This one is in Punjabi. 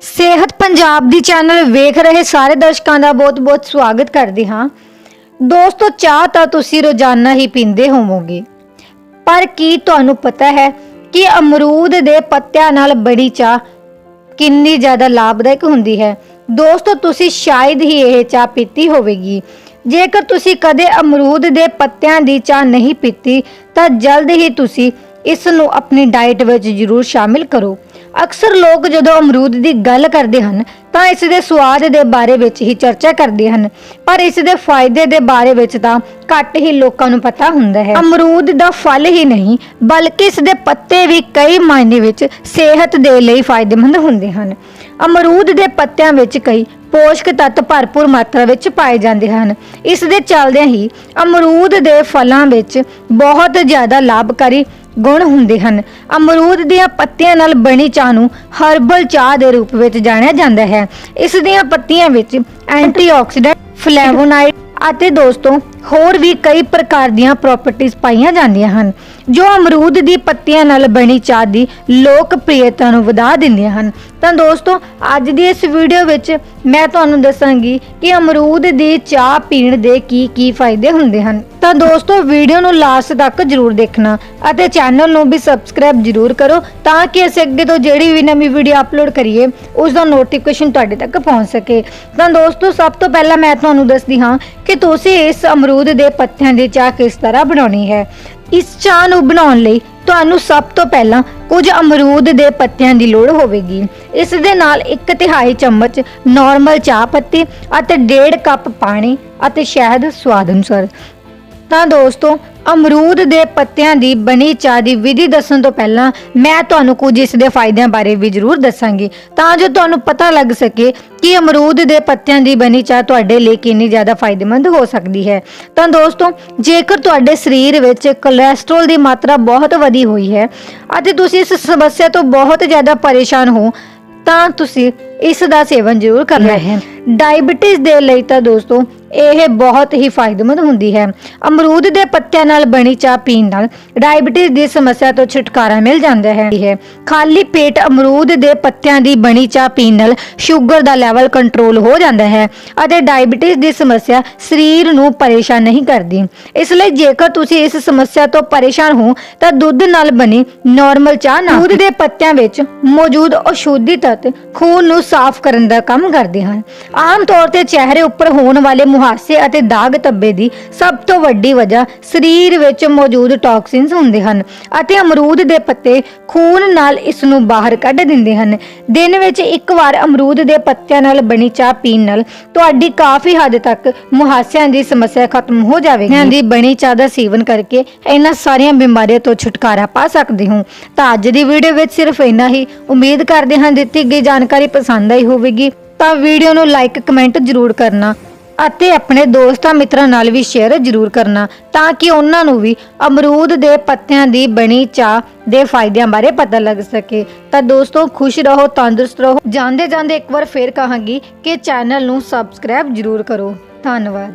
ਸਿਹਤ ਪੰਜਾਬ ਦੀ ਚੈਨਲ ਵੇਖ ਰਹੇ ਸਾਰੇ ਦਰਸ਼ਕਾਂ ਦਾ ਬਹੁਤ-ਬਹੁਤ ਸਵਾਗਤ ਕਰਦੇ ਹਾਂ। ਦੋਸਤੋ, ਚਾਹ ਤਾਂ ਤੁਸੀਂ ਰੋਜ਼ਾਨਾ ਹੀ ਪੀਂਦੇ ਹੋਵੋਗੇ। ਪਰ ਕੀ ਤੁਹਾਨੂੰ ਪਤਾ ਹੈ ਕਿ ਅਮਰੂਦ ਦੇ ਪੱਤਿਆਂ ਨਾਲ ਬੜੀ ਚਾਹ ਕਿੰਨੀ ਜ਼ਿਆਦਾ ਲਾਭਦਾਇਕ ਹੁੰਦੀ ਹੈ? ਦੋਸਤੋ, ਤੁਸੀਂ ਸ਼ਾਇਦ ਹੀ ਇਹ ਚਾਹ ਪੀਤੀ ਹੋਵੇਗੀ। ਜੇਕਰ ਤੁਸੀਂ ਕਦੇ ਅਮਰੂਦ ਦੇ ਪੱਤਿਆਂ ਦੀ ਚਾਹ ਨਹੀਂ ਪੀਤੀ, ਤਾਂ ਜਲਦ ਹੀ ਤੁਸੀਂ ਇਸ ਨੂੰ ਆਪਣੀ ਡਾਈਟ ਵਿੱਚ ਜ਼ਰੂਰ ਸ਼ਾਮਿਲ ਕਰੋ। ਅਕਸਰ ਲੋਕ ਜਦੋਂ ਅਮਰੂਦ ਦੀ ਗੱਲ ਕਰਦੇ ਹਨ, ਤਾਂ ਇਸ ਦੇ ਸਵਾਦ ਦੇ ਬਾਰੇ ਵਿੱਚ ਹੀ ਚਰਚਾ ਕਰਦੇ ਹਨ। ਪਰ ਇਸ ਦੇ ਫਾਇਦੇ ਦੇ ਬਾਰੇ ਵਿੱਚ ਤਾਂ ਘੱਟ ਹੀ ਲੋਕਾਂ ਨੂੰ ਪਤਾ ਹੁੰਦਾ ਹੈ। ਅਮਰੂਦ ਦਾ ਫਲ ਹੀ ਨਹੀਂ, ਬਲਕਿ ਇਸ ਦੇ ਪੱਤੇ ਵੀ ਕਈ ਮਾਇਨੇ ਵਿੱਚ ਸਿਹਤ ਦੇ ਲਈ ਫਾਇਦੇਮੰਦ ਹੁੰਦੇ ਹਨ। ਅਮਰੂਦ ਦੇ ਪੱਤਿਆਂ ਵਿੱਚ ਕਈ ਪੋਸ਼ਕ ਤੱਤ ਭਰਪੂਰ ਮਾਤਰਾ ਵਿੱਚ ਪਾਏ ਜਾਂਦੇ ਹਨ। ਇਸ ਦੇ ਚੱਲਦਿਆਂ ਹੀ ਅਮਰੂਦ ਦੇ ਫਲਾਂ ਵਿੱਚ ਬਹੁਤ ਜ਼ਿਆਦਾ ਲਾਭਕਾਰੀ ਗੁਣ ਹੁੰਦੇ ਹਨ। ਅਮਰੂਦ ਦੀਆਂ ਪੱਤੀਆਂ ਨਾਲ ਬਣੀ ਚਾਹ ਨੂੰ ਹਰਬਲ ਚਾਹ ਦੇ ਰੂਪ ਵਿੱਚ ਜਾਣਿਆ ਜਾਂਦਾ ਹੈ। ਇਸ ਦੀਆਂ ਪੱਤੀਆਂ ਵਿੱਚ ਐਂਟੀਆਕਸੀਡੈਂਟ, ਫਲੇਵੋਨਾਈਡ ਅਤੇ ਦੋਸਤੋ ਹੋਰ ਵੀ ਕਈ ਪ੍ਰਕਾਰ ਦੀਆਂ ਪ੍ਰਾਪਰਟੀਆਂ ਪਾਈਆਂ ਜਾਂਦੀਆਂ ਹਨ, ਜੋ ਅਮਰੂਦ ਦੀ ਪੱਤੀਆਂ ਨਾਲ ਬਣੀ ਚਾਹ ਦੀ ਲੋਕਪ੍ਰਿਯਤਾ ਨੂੰ ਵਧਾ ਦਿੰਦੀਆਂ ਹਨ। ਤਾਂ ਦੋਸਤੋ, ਅੱਜ ਦੀ ਇਸ ਵੀਡੀਓ ਵਿੱਚ ਮੈਂ ਤੁਹਾਨੂੰ ਦੱਸਾਂਗੀ ਕਿ ਅਮਰੂਦ ਦੀ ਚਾਹ ਪੀਣ ਦੇ ਕੀ ਕੀ ਫਾਇਦੇ ਹੁੰਦੇ ਹਨ। ਤਾਂ ਦੋਸਤੋ ਵੀਡੀਓ ਨੂੰ ਲਾਸਟ ਤੱਕ ਜਰੂਰ ਦੇਖਣਾ ਅਤੇ ਚੈਨਲ ਨੂੰ ਵੀ ਸਬਸਕ੍ਰਾਈਬ ਜਰੂਰ ਕਰੋ ਤਾਂ ਕਿ ਅਸੀਂ ਅੱਗੇ ਤੋਂ ਜਿਹੜੀ ਵੀ ਨਵੀਂ ਵੀਡੀਓ ਅਪਲੋਡ ਕਰੀਏ, ਉਸ ਦਾ ਨੋਟੀਫਿਕੇਸ਼ਨ ਤੁਹਾਡੇ ਤੱਕ ਪਹੁੰਚ ਸਕੇ। ਤਾਂ ਦੋਸਤੋ, ਸਭ ਤੋਂ ਪਹਿਲਾਂ ਮੈਂ ਤੁਹਾਨੂੰ ਦੱਸਦੀ ਹਾਂ ਕਿ ਤੁਸੀਂ ਇਸ ਅਮਰੂਦ ਦੇ ਪੱਤਿਆਂ ਦੀ ਚਾਹ ਕਿਸ ਤਰ੍ਹਾਂ ਬਣਾਉਣੀ ਹੈ? ਇਸ ਚਾਹ ਨੂੰ ਬਣਾਉਣ ਲਈ ਤੁਹਾਨੂੰ ਸਭ ਤੋਂ ਪਹਿਲਾਂ ਕੁਝ ਅਮਰੂਦ ਦੇ ਪੱਤਿਆਂ ਦੀ ਲੋੜ ਹੋਵੇਗੀ। ਇਸ ਦੇ ਨਾਲ 1 ਤਿਹਾਈ ਚਮਚ ਨਾਰਮਲ ਚਾਹ ਪੱਤੀ ਅਤੇ 1.5 ਕੱਪ ਪਾਣੀ ਅਤੇ ਸ਼ਹਿਦ ਸਵਾਦ ਅਨੁਸਾਰ। ਤਾਂ ਦੋਸਤੋ ਅਮਰੂਦ ਦੇ ਪੱਤਿਆਂ ਦੀ ਬਣੀ ਚਾਹ ਦੀ ਵਿਧੀ ਦੱਸਣ ਤੋਂ ਪਹਿਲਾਂ ਮੈਂ ਤੁਹਾਨੂੰ ਕੁਝ ਇਸ ਦੇ ਫਾਇਦਿਆਂ ਬਾਰੇ ਵੀ ਜ਼ਰੂਰ ਦੱਸਾਂਗੀ। ਤਾਂ ਜੋ ਤੁਹਾਨੂੰ ਪਤਾ ਲੱਗ ਸਕੇ ਕਿ ਅਮਰੂਦ ਦੇ ਪੱਤਿਆਂ ਦੀ ਬਣੀ ਚਾਹ ਤੁਹਾਡੇ ਲਈ ਕਿੰਨੀ ਜ਼ਿਆਦਾ ਫਾਇਦੇਮੰਦ ਹੋ ਸਕਦੀ ਹੈ। ਤਾਂ ਦੋਸਤੋ ਜੇਕਰ ਤੁਹਾਡੇ ਸਰੀਰ ਵਿੱਚ ਕੋਲੇਸਟ੍ਰੋਲ ਦੀ ਮਾਤਰਾ ਬਹੁਤ ਵਧੀ ਹੋਈ ਹੈ ਅਤੇ ਤੁਸੀਂ ਇਸ ਸਮੱਸਿਆ ਤੋਂ ਬਹੁਤ ਜ਼ਿਆਦਾ ਪਰੇਸ਼ਾਨ ਹੋ ਤਾਂ ਤੁਸੀਂ ਇਸ ਦਾ ਸੇਵਨ ਜ਼ਰੂਰ ਕਰਨਾ ਹੈ। ਡਾਇਬੀਟਿਸ ਦੇ ਲਈ ਤਾਂ ਦੋਸਤੋ ਇਹ ਬਹੁਤ ਹੀ ਫਾਇਦੇਮੰਦ ਹੁੰਦੀ ਹੈ। ਅਮਰੂਦ ਦੇ ਪੱਤਿਆਂ ਨਾਲ ਬਣੀ ਚਾਹ ਪੀਣ ਨਾਲ ਡਾਇਬੀਟਿਸ ਦੀ ਸਮੱਸਿਆ ਤੋਂ ਛੁਟਕਾਰਾ ਮਿਲ ਜਾਂਦਾ ਹੈ। ਖਾਲੀ ਪੇਟ ਅਮਰੂਦ ਦੇ ਪੱਤਿਆਂ ਦੀ ਬਣੀ ਚਾਹ ਪੀਣ ਨਾਲ ਸ਼ੂਗਰ ਦਾ ਲੈਵਲ ਕੰਟਰੋਲ ਹੋ ਜਾਂਦਾ ਹੈ ਅਤੇ ਡਾਇਬੀਟਿਸ ਦੀ ਸਮੱਸਿਆ ਸਰੀਰ ਨੂੰ ਪਰੇਸ਼ਾਨ ਨਹੀਂ ਕਰਦੀ। ਇਸ ਲਈ ਜੇਕਰ ਤੁਸੀਂ ਇਸ ਸਮੱਸਿਆ ਤੋਂ ਪਰੇਸ਼ਾਨ ਹੋ, ਤਾਂ ਦੁੱਧ ਨਾਲ ਬਣੀ ਨਾਰਮਲ ਚਾਹ ਨਾਲ ਦੁੱਧ ਦੇ ਪੱਤਿਆਂ ਵਿੱਚ ਮੌਜੂਦ ਔਸ਼ਧੀ ਤੱਤ ਖੂਨ ਨੂੰ ਸਾਫ਼ ਕਰਨ ਦਾ ਕੰਮ ਕਰਦੇ ਹਨ। ਆਮ ਤੌਰ ਤੇ ਚਿਹਰੇ ਉੱਪਰ ਹੋਣ ਵਾਲੇ ਮੁਹਾਸੇ ਅਤੇ ਦਾਗ ਧੱਬੇ ਦੀ ਸਭ ਤੋਂ ਵੱਡੀ ਵਜ੍ਹਾ ਸਰੀਰ ਵਿੱਚ ਮੌਜੂਦ ਟੌਕਸਿਨਸ ਹੁੰਦੇ ਹਨ ਅਤੇ ਅਮਰੂਦ ਦੇ ਪੱਤੇ ਖੂਨ ਨਾਲ ਇਸ ਨੂੰ ਬਾਹਰ ਕੱਢ ਦਿੰਦੇ ਹਨ। ਦਿਨ ਵਿੱਚ ਇੱਕ ਵਾਰ ਅਮਰੂਦ ਦੇ ਪੱਤਿਆਂ ਨਾਲ ਬਣੀ ਚਾਹ ਪੀਣ ਨਾਲ ਤੁਹਾਡੀ ਕਾਫੀ ਹੱਦ ਤੱਕ ਮੁਹਾਸਿਆਂ ਦੀ ਸਮੱਸਿਆ ਖਤਮ ਹੋ ਜਾਵੇਗੀ। ਇਹਨਾਂ ਦੀ ਬਣੀ ਚਾਹ ਦਾ ਸੇਵਨ ਕਰਕੇ ਇਹਨਾਂ ਸਾਰੀਆਂ ਬਿਮਾਰੀਆਂ ਤੋਂ ਛੁਟਕਾਰਾ ਪਾ ਸਕਦੇ ਹੋ। ਤਾਂ ਅੱਜ ਦੀ ਵੀਡੀਓ ਵਿੱਚ ਸਿਰਫ ਇੰਨਾ ਹੀ। ਉਮੀਦ ਕਰਦੇ ਹਾਂ ਦਿੱਤੀ ਗਈ ਜਾਣਕਾਰੀ ਪਸੰਦ ਆਈ ਹੋਵੇਗੀ। ਤਾਂ ਵੀਡੀਓ ਨੂੰ ਲਾਈਕ ਕਮੈਂਟ ਜ਼ਰੂਰ ਕਰਨਾ। ਅਤੇ ਆਪਣੇ ਦੋਸਤਾਂ ਮਿੱਤਰਾਂ ਨਾਲ ਵੀ ਸ਼ੇਅਰ ਜ਼ਰੂਰ ਕਰਨਾ ਤਾਂ ਕਿ ਉਹਨਾਂ ਨੂੰ ਵੀ ਅਮਰੂਦ ਦੇ ਪੱਤਿਆਂ ਦੀ ਬਣੀ ਚਾਹ ਦੇ ਫਾਇਦਿਆਂ ਬਾਰੇ ਪਤਾ ਲੱਗ ਸਕੇ। ਤਾਂ ਦੋਸਤੋ, ਖੁਸ਼ ਰਹੋ, ਤੰਦਰੁਸਤ ਰਹੋ। ਜਾਂਦੇ ਜਾਂਦੇ ਇੱਕ ਵਾਰ ਫੇਰ ਕਹਾਂਗੀ ਕਿ ਚੈਨਲ ਨੂੰ ਸਬਸਕ੍ਰਾਈਬ ਜ਼ਰੂਰ ਕਰੋ। ਧੰਨਵਾਦ।